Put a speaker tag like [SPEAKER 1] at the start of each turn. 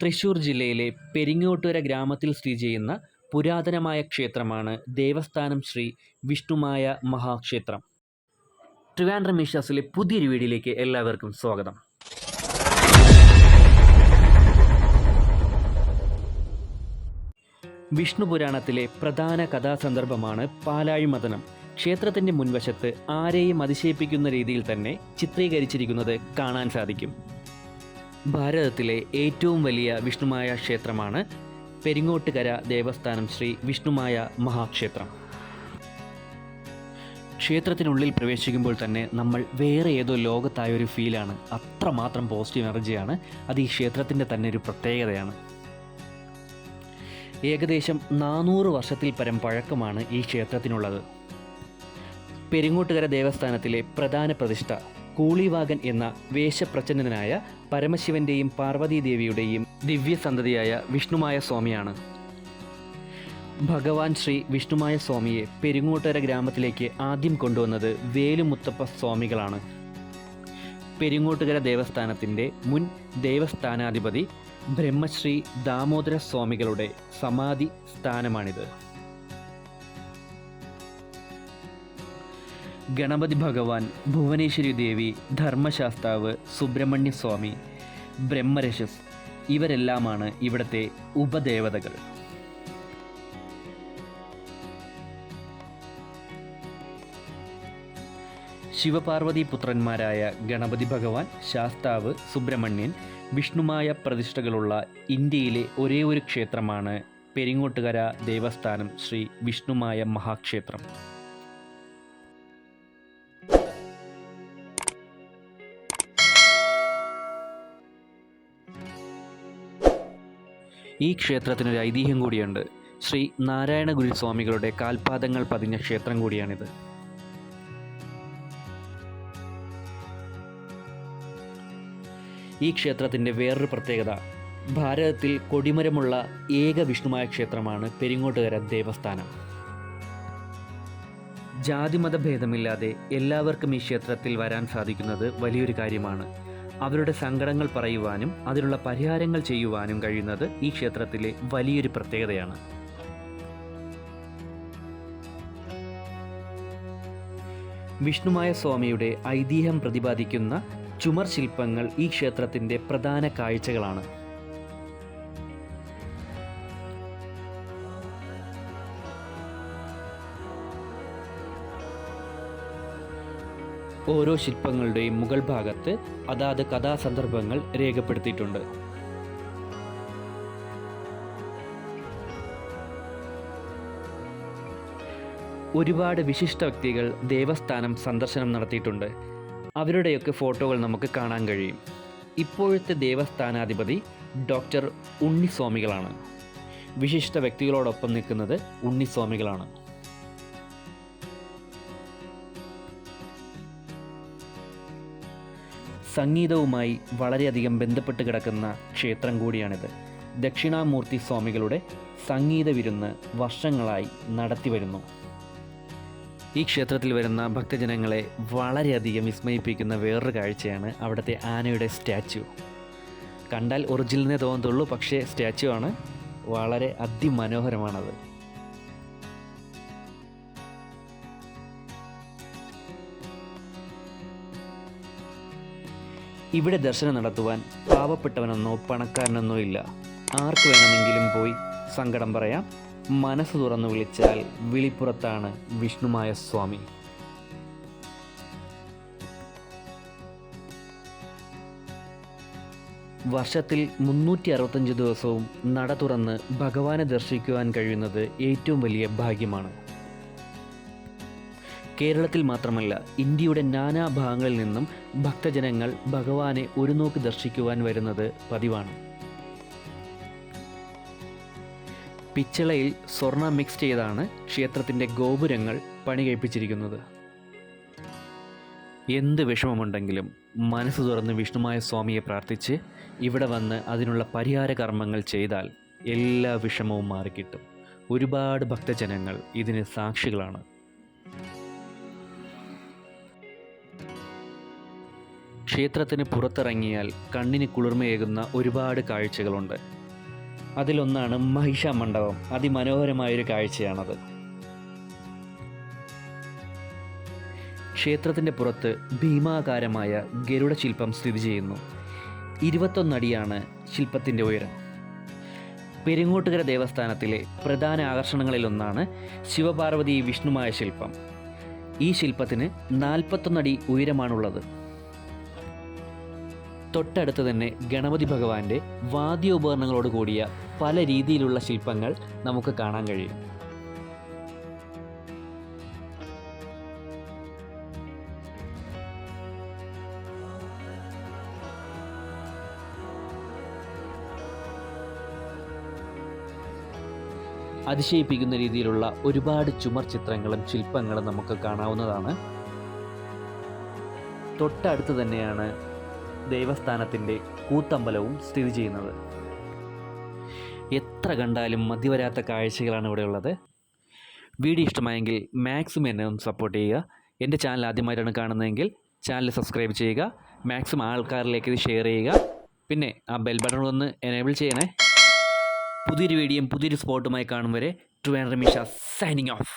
[SPEAKER 1] തൃശ്ശൂർ ജില്ലയിലെ പെരിങ്ങോട്ടുകര ഗ്രാമത്തിൽ സ്ഥിതി ചെയ്യുന്ന പുരാതനമായ ക്ഷേത്രമാണ് ദേവസ്ഥാനം ശ്രീ വിഷ്ണുമായ മഹാക്ഷേത്രം. ട്രിവാൻഡ്രം മിഷാസിലെ പുതിയൊരു വീഡിയോയിലേക്ക് എല്ലാവർക്കും സ്വാഗതം. വിഷ്ണു പുരാണത്തിലെ പ്രധാന കഥാസന്ദർഭമാണ് പാലാഴിമതനം. ക്ഷേത്രത്തിന്റെ മുൻവശത്ത് ആരെയും അതിശയിപ്പിക്കുന്ന രീതിയിൽ തന്നെ ചിത്രീകരിച്ചിരിക്കുന്നത് കാണാൻ സാധിക്കും. ഭാരതത്തിലെ ഏറ്റവും വലിയ വിഷ്ണുമായ ക്ഷേത്രമാണ് പെരിങ്ങോട്ടുകര ദേവസ്ഥാനം ശ്രീ വിഷ്ണുമായ മഹാക്ഷേത്രം. ക്ഷേത്രത്തിനുള്ളിൽ പ്രവേശിക്കുമ്പോൾ തന്നെ നമ്മൾ വേറെ ഏതോ ലോകത്തായ ഒരു ഫീലാണ് അത്രമാത്രം പോസിറ്റീവ് എനർജിയാണ്. അത് ഈ ക്ഷേത്രത്തിന്റെ തന്നെ ഒരു പ്രത്യേകതയാണ്. ഏകദേശം നാനൂറ് വർഷത്തിൽ പരം പഴക്കമാണ് ഈ ക്ഷേത്രത്തിനുള്ളത്. പെരിങ്ങോട്ടുകര ദേവസ്ഥാനത്തിലെ പ്രധാന പ്രതിഷ്ഠ കൂളിവാകൻ എന്ന വേഷപ്രച്ഛന്നനായ പരമശിവന്റെയും പാർവതീദേവിയുടെയും ദിവ്യസന്തതിയായ വിഷ്ണുമായ സ്വാമിയാണ്. ഭഗവാൻ ശ്രീ വിഷ്ണുമായ സ്വാമിയെ പെരുങ്ങോട്ടര ഗ്രാമത്തിലേക്ക് ആദ്യം കൊണ്ടുവന്നത് വേലുമുത്തപ്പ സ്വാമികളാണ്. പെരുങ്ങോട്ടുകര ദേവസ്ഥാനത്തിന്റെ മുൻ ദേവസ്ഥാനാധിപതി ബ്രഹ്മശ്രീ ദാമോദര സ്വാമികളുടെ സമാധി സ്ഥാനമാണിത്. ഗണപതി ഭഗവാൻ ഭുവനേശ്വരി ദേവി ധർമ്മശാസ്താവ് സുബ്രഹ്മണ്യ സ്വാമി ബ്രഹ്മരശസ് ഇവരെല്ലാമാണ് ഇവിടുത്തെ ഉപദേവതകൾ. ശിവപാർവതി പുത്രന്മാരായ ഗണപതി ഭഗവാൻ ശാസ്താവ് സുബ്രഹ്മണ്യൻ വിഷ്ണുമായ പ്രതിഷ്ഠകളുള്ള ഇന്ത്യയിലെ ഒരേ ഒരു ക്ഷേത്രമാണ് പെരിങ്ങോട്ടുകര ദേവസ്ഥാനം ശ്രീ വിഷ്ണുമായ മഹാക്ഷേത്രം. ഈ ക്ഷേത്രത്തിനൊരു ഐതിഹ്യം കൂടിയുണ്ട്. ശ്രീ നാരായണ ഗുരുസ്വാമികളുടെ കാൽപാദങ്ങൾ പതിഞ്ഞ ക്ഷേത്രം കൂടിയാണിത്. ഈ ക്ഷേത്രത്തിന്റെ വേറൊരു പ്രത്യേകത ഭാരതത്തിൽ കൊടിമരമുള്ള ഏക വിഷ്ണുമായ ക്ഷേത്രമാണ് പെരിങ്ങോട്ടുകര ദേവസ്ഥാനം. ജാതിമത ഭേദമില്ലാതെ എല്ലാവർക്കും ഈ ക്ഷേത്രത്തിൽ വരാൻ സാധിക്കുന്നത് വലിയൊരു കാര്യമാണ്. അവരുടെ സങ്കടങ്ങൾ പറയുവാനും അതിനുള്ള പരിഹാരങ്ങൾ ചെയ്യുവാനും കഴിയുന്നത് ഈ ക്ഷേത്രത്തിലെ വലിയൊരു പ്രത്യേകതയാണ്. വിഷ്ണുമായ സ്വാമിയുടെ ഐതിഹ്യം പ്രതിപാദിക്കുന്ന ചുമർ ശില്പങ്ങൾ ഈ ക്ഷേത്രത്തിന്റെ പ്രധാന കാഴ്ചകളാണ്. ഓരോ ശില്പങ്ങളുടെയും മുകൾ ഭാഗത്ത് അതാത് കഥാസന്ദർഭങ്ങൾ രേഖപ്പെടുത്തിയിട്ടുണ്ട്. ഒരുപാട് വിശിഷ്ട വ്യക്തികൾ ദേവസ്ഥാനം സന്ദർശനം നടത്തിയിട്ടുണ്ട്. അവരുടെയൊക്കെ ഫോട്ടോകൾ നമുക്ക് കാണാൻ കഴിയും. ഇപ്പോഴത്തെ ദേവസ്ഥാനാധിപതി ഡോക്ടർ ഉണ്ണിസ്വാമികളാണ്. വിശിഷ്ട വ്യക്തികളോടൊപ്പം നിൽക്കുന്നത് ഉണ്ണിസ്വാമികളാണ്. സംഗീതവുമായി വളരെയധികം ബന്ധപ്പെട്ട് കിടക്കുന്ന ക്ഷേത്രം കൂടിയാണിത്. ദക്ഷിണാമൂർത്തി സ്വാമികളുടെ സംഗീത വിരുന്ന് വർഷങ്ങളായി നടത്തിവരുന്നു ഈ ക്ഷേത്രത്തിൽ വരുന്ന ഭക്തജനങ്ങളെ വളരെയധികം വിസ്മയിപ്പിക്കുന്ന വേറൊരു കാഴ്ചയാണ് അവിടുത്തെ ആനയുടെ സ്റ്റാച്ചു കണ്ടാൽ ഒറിജിനലിനെ തോന്നത്തുള്ളൂ പക്ഷേ സ്റ്റാച്ചു ആണ്. വളരെ അതിമനോഹരമാണത്. ഇവിടെ ദർശനം നടത്തുവാൻ പാവപ്പെട്ടവനെന്നോ പണക്കാരനെന്നോ ഇല്ല. ആർക്ക് വേണമെങ്കിലും പോയി സങ്കടം പറയാം. മനസ്സ് തുറന്നു വിളിച്ചാൽ വിളിപ്പുറത്താണ് വിഷ്ണുമായ സ്വാമി. വർഷത്തിൽ മുന്നൂറ്റി അറുപത്തഞ്ച് ദിവസവും നട തുറന്ന് ഭഗവാനെ ദർശിക്കുവാൻ കഴിയുന്നത് ഏറ്റവും വലിയ ഭാഗ്യമാണ്. കേരളത്തിൽ മാത്രമല്ല ഇന്ത്യയുടെ നാനാ ഭാഗങ്ങളിൽ നിന്നും ഭക്തജനങ്ങൾ ഭഗവാനെ ഒരു നോക്ക് ദർശിക്കുവാൻ വരുന്നത് പതിവാണ്. പിച്ചളയിൽ സ്വർണ മിക്സ് ചെയ്താണ് ക്ഷേത്രത്തിന്റെ ഗോപുരങ്ങൾ പണി കഴിപ്പിച്ചിരിക്കുന്നത് എന്ത് വിഷമമുണ്ടെങ്കിലും മനസ്സ് തുറന്ന് വിഷ്ണുമായ സ്വാമിയെ പ്രാർത്ഥിച്ച് ഇവിടെ വന്ന് അതിനുള്ള പരിഹാര കർമ്മങ്ങൾ ചെയ്താൽ എല്ലാ വിഷമവും മാറിക്കിട്ടും. ഒരുപാട് ഭക്തജനങ്ങൾ ഇതിന് സാക്ഷികളാണ്. ക്ഷേത്രത്തിന് പുറത്തിറങ്ങിയാൽ കണ്ണിന് കുളിർമയേകുന്ന ഒരുപാട് കാഴ്ചകളുണ്ട്. അതിലൊന്നാണ് മഹിഷ മണ്ഡപം. അതിമനോഹരമായൊരു കാഴ്ചയാണത്. ക്ഷേത്രത്തിന്റെ പുറത്ത് ഭീമാകാരമായ ഗരുഡ ശില്പം സ്ഥിതി ചെയ്യുന്നു. ഇരുപത്തൊന്നടിയാണ് ശില്പത്തിന്റെ ഉയരം. പെരുങ്ങോട്ടുകര ദേവസ്ഥാനത്തിലെ പ്രധാന ആകർഷണങ്ങളിലൊന്നാണ് ശിവപാർവതി വിഷ്ണുമായ ശില്പം. ഈ ശില്പത്തിന് നാൽപ്പത്തൊന്നടി ഉയരമാണുള്ളത്. തൊട്ടടുത്ത് തന്നെ ഗണപതി ഭഗവാന്റെ വാദ്യോപകരണങ്ങളോട് കൂടിയ പല രീതിയിലുള്ള ശില്പങ്ങൾ നമുക്ക് കാണാൻ കഴിയും. അതിശയിപ്പിക്കുന്ന രീതിയിലുള്ള ഒരുപാട് ചുമർ ചിത്രങ്ങളും ശില്പങ്ങളും നമുക്ക് കാണാവുന്നതാണ്. തൊട്ടടുത്ത് തന്നെയാണ് ദേവസ്ഥാനത്തിന്റെ കൂത്തമ്പലവും സ്ഥിതി ചെയ്യുന്നത്. എത്ര കണ്ടാലും മതിവരാത്ത കാഴ്ചകളാണ് ഇവിടെ ഉള്ളത്. വീഡിയോ ഇഷ്ടമായെങ്കിൽ മാക്സിമം എന്നെ ഒന്ന് സപ്പോർട്ട് ചെയ്യുക. എന്റെ ചാനൽ ആദ്യമായിട്ടാണ് കാണുന്നതെങ്കിൽ ചാനൽ സബ്സ്ക്രൈബ് ചെയ്യുക. മാക്സിമം ആൾക്കാരിലേക്ക് ഇത് ഷെയർ ചെയ്യുക. പിന്നെ ആ ബെൽ ബട്ടൺ ഒന്ന് എനേബിൾ ചെയ്യണേ. പുതിയൊരു വീഡിയോയും പുതിയൊരു സ്പോട്ടുമായി കാണും വരെ. Ramisha signing off